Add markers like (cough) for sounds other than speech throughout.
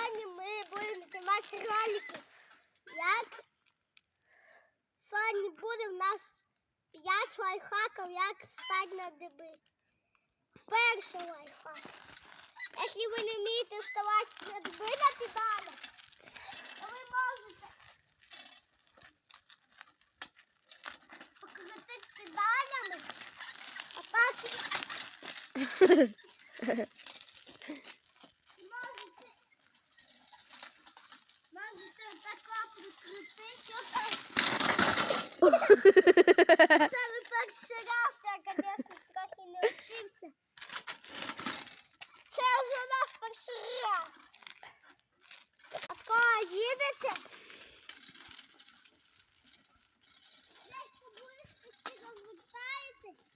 Сьогодні ми будемо знімати ролики. Як сьогодні буде в нас 5 лайфхаків, як встати на диби. Перший лайфхак. Якщо ви не вмієте вставати на диби на педалях, то ви можете покрутити педалями, (laughs) і можете, можете так прикрутити. отак. Це ви перший раз, я, звісно, трохи не вчився. Це вже нас перший раз. А коли їдете? Десь поближче розвертаєтесь.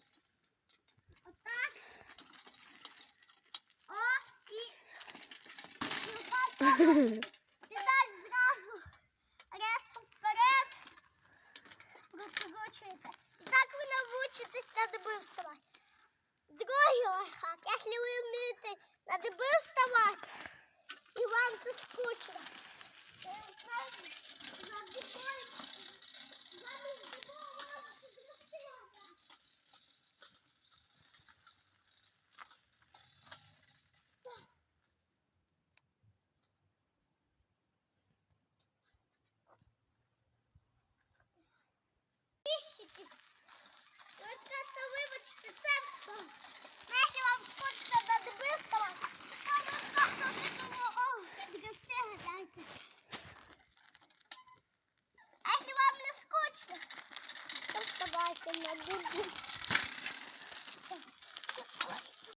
Отак. О, і... ви навчитесь на диби вставати. Другий лайфхак. Якщо ви вмієте на диби вставати, і вам це скучно. ви знаєте, ласка, вибачте, це Нехі вам скучно до дебистова. Ах, вам не скучно. Поставайте на дубі.